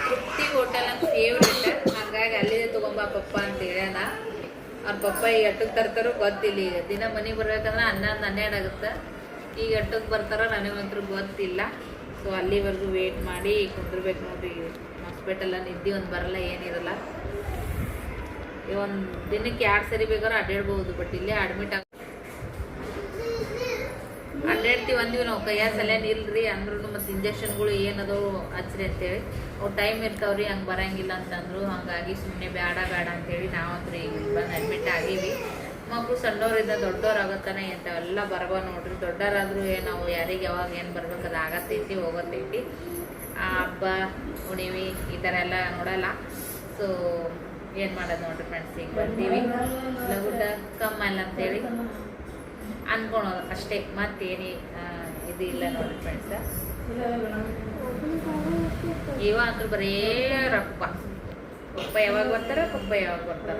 ತೃಪ್ತಿ ಹೋಟೆಲ್ ಅಂತ ಫೇವ್ರೇಟ್ ಹಾಗಾಗಿ ಅಲ್ಲಿದೆ ತಗೊಂಬಾ ಪಪ್ಪ ಅಂತ ಹೇಳ್ಯಾನ ಅವ್ರ ಪಪ್ಪ ಈಗ ಎಟ್ಟಕ್ಕೆ ತರ್ತಾರೋ ಗೊತ್ತಿಲ್ಲ ಈಗ. ದಿನ ಮನೆಗೆ ಬರ್ಬೇಕಂದ್ರೆ ಹನ್ನೊಂದು, ಹನ್ನೆರಡು ಆಗುತ್ತೆ. ಈಗ ಎಟ್ಟಕ್ಕೆ ಬರ್ತಾರೋ ನನಗಂತೂ ಗೊತ್ತಿಲ್ಲ. ಸೊ ಅಲ್ಲಿವರೆಗೂ ವೇಟ್ ಮಾಡಿ ಕುಂದಿರ್ಬೇಕು ನೋಡ್ರಿ. ಹಾಸ್ಪಿಟಲ್ ನಿದ್ದೆ ಒಂದು ಬರಲ್ಲ ಏನಿರಲ್ಲ ಒಂದು ದಿನಕ್ಕೆ ಎರಡು ಸರಿ ಬೇಕಾದ್ರೂ ಅಡ್ಡಾಡ್ಬೋದು ಬಟ್ ಇಲ್ಲೇ ಅಡ್ಮಿಟ್ ಆಗ ಅಡ್ಡಾಡ್ತೀವಿ ಅಂದಿವಿ ನಾವು. ಕೈಯ ಸಲ್ಯಾನ ಇಲ್ರಿ ಅಂದ್ರೂ ಮತ್ತು ಇಂಜೆಕ್ಷನ್ಗಳು ಏನದೋ ಹಚ್ರಿ ಅಂತೇಳಿ. ಅವ್ರು ಟೈಮ್ ಇರ್ತಾವ್ರಿ, ಹಂಗೆ ಬರಂಗಿಲ್ಲ ಅಂತಂದ್ರು. ಹಂಗಾಗಿ ಸುಮ್ಮನೆ ಬೇಡ ಬೇಡ ಅಂತೇಳಿ ನಾವಂತೂ ಈಗ ಬಂದು ಅಡ್ಮಿಟ್ ಆಗೀವಿ. ಮಕ್ಕಳು ಸಣ್ಣವರಿಂದ ದೊಡ್ಡವ್ರು ಆಗತ್ತಾನೆ ಇಂಥವೆಲ್ಲ ಬರವ ನೋಡ್ರಿ. ದೊಡ್ಡವರಾದ್ರೂ ನಾವು ಯಾರಿಗೆ ಯಾವಾಗ ಏನು ಬರ್ಬೇಕು ಅದು ಆಗತ್ತೈತಿ, ಹೋಗತ್ತೈತಿ. ಆ ಹಬ್ಬ ಹುಣಿವಿ ಈ ಥರ ಎಲ್ಲ ನೋಡಲ್ಲ. ಸೊ ಏನು ಮಾಡೋದು ನೋಡ್ರಿ ಫ್ರೆಂಡ್ಸ್ ಈಗ ಬರ್ತೀವಿ. ಲಗುಟ ಕಮ್ಮಲ್ಲ ಅಂತೇಳಿ. ಅನ್ಕೊಳೋದು ಅಷ್ಟೇ, ಮತ್ತೇನಿ ಇದು ಇಲ್ಲ ನೋಡಿ ಫ್ರೆಂಡ್ಸ್ ಅಂದ್ರೆ ಬರೇ ರಪ್ಪ ಪಪ್ಪ ಯಾವಾಗ ಬರ್ತಾರ, ಪಪ್ಪ ಯಾವಾಗ ಬರ್ತಾರ.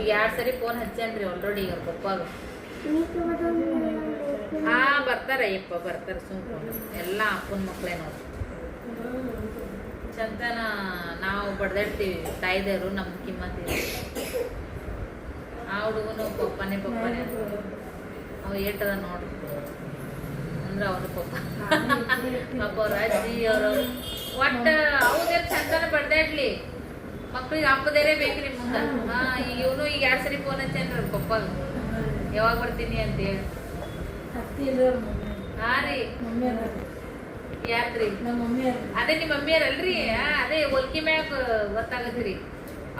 ಈಗ ಎರಡು ಸರಿ ಫೋನ್ ಹಚ್ಚನ್ರಿ ಆಲ್ರೆಡಿ ಈಗ ಪಪ್ಪಾಗ. ಹಾ, ಬರ್ತಾರ ಯಪ್ಪ ಬರ್ತಾರ ಸುಮ್ಕೊಂಡು ಎಲ್ಲ ಅಪ್ಪನ ಮಕ್ಕಳೇ ನೋಡ್ರಿ. ಚಂದನ, ನಾವು ಬಡ್ದಾಡ್ತೀವಿ ತಾಯ್ದೇರು ನಮ್ಮ ಕಿಮ್ಮತ್ತೀವಿ ಆ ಹುಡುಗನು ಪಪ್ಪನೇ ಪಪ್ಪನೇ. ಅವ ಏಟದ ನೋಡ್ರಿ ಅಂದ್ರೆ ಅವ್ರ ಪಪ್ಪ ಪಾಪ ಅವ್ರ ಅಜ್ಜಿ ಅವರು ಒಟ್ಟ ಅವ್ದೇನ್ ಚಂದನ ಬಡ್ದಾಡ್ಲಿ ಮಕ್ಳಿಗೆ ಹಬ್ಬದೇರೇ ಬೇಕ್ರಿ ಮುಂದ. ಹಾ ಈಗ ಇವನು ಈಗ ಎರಡ್ ಸರಿ ಫೋನ್ ಹಚ್ಚೇನ್ರಿ ಪಪ್ಪ ಯಾವಾಗ ಬರ್ತೀನಿ ಅಂತ ಹೇಳಿ. ಹಾ ರೀ. ಯಾರ್ದ್ರಿ? ಅದೇ ನಿಮ್ಮ ಮಮ್ಮಿಯರಲ್ರಿ ಅಲ್ರಿ ಅದೇ ಒಲ್ಕಿ ಮ್ಯಾಗ ಗೊತ್ತಾಗತ್ರಿ.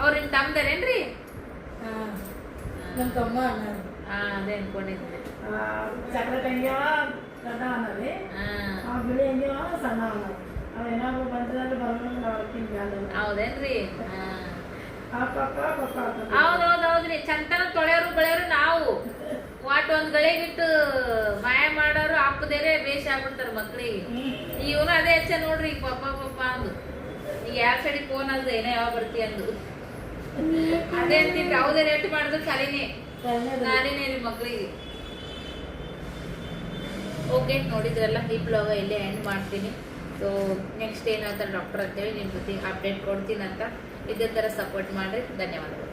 ಅವ್ರ ನಿಮ್ ತಮ್ದಾರೇನ್ರಿ? ನಮ್ಮ ತಮ್ಮ ಅದೇ ದೊಡ್ಡ ಅನ್ನೋದು ಹಾ. ಆ ಬಿಳಿ ಹಂಗ್ಯಾವ ಸಣ್ಣ ಅನ್ನೋದು ಅವ ಏನಾದ್ರು ಬಂದ್ರೆ ಬ್ಯಾಡ ಹೌದೇನ್ರಿ? ಹಾ. ಆ ಪಪ್ಪ ಪಪ್ಪ ಹಾಕೋದು. ಹೌದ್ ಹೌದ್ ಹೌದ್ರಿ. ಚಂತನ ತೊಳೆಯೋರು ಬೆಳೆಯೋರು ನಾವು. ವಾಟ್ ಒಂದ್ ಗಳಿಗಿಟ್ಟು ಮಾಯ ಮಾಡೋರು ಅಪ್ಪದೇರೆ ಬೇಷ ಆಗ್ಬಿಡ್ತಾರ ಮಕ್ಳಿಗೆ. ಇವನು ಅದೇ ಹೆಚ್ಚ ನೋಡ್ರಿ ಈಗ ಪಪ್ಪ ಪಪ್ಪ ಅಂದು. ಈಗ ಯಾವ ಸೈಡಿಗೆ ಫೋನ್ ಅಲ್ದ ಏನೋ ಯಾವ ಬರ್ತಿ ಅಂದು. ಅದೇ ಅಂತಿದ್ರೆ ಯಾವುದೇ ರೇಟ್ ಮಾಡಿದ್ರು ಖಾಲಿನೇ ಸಣ್ಣದು. ನಿಮ್ಮ ಮಗಳಿಗೆ ಓಕೆ ನೋಡಿದ್ರಲ್ಲ, ಈ ಬ್ಲಾಗ ಇಲ್ಲೇ ಎಂಡ್ ಮಾಡ್ತೀನಿ. ಸೊ ನೆಕ್ಸ್ಟ್ ಏನಾದ್ರೂ ಡಾಕ್ಟರ್ ಅಂತೇಳಿ ನಿಮ್ಮ ಜೊತೆ ಅಪ್ಡೇಟ್ ಕೊಡ್ತೀನಂತ. ಇದೇ ಥರ ಸಪೋರ್ಟ್ ಮಾಡಿರಿ. ಧನ್ಯವಾದಗಳು.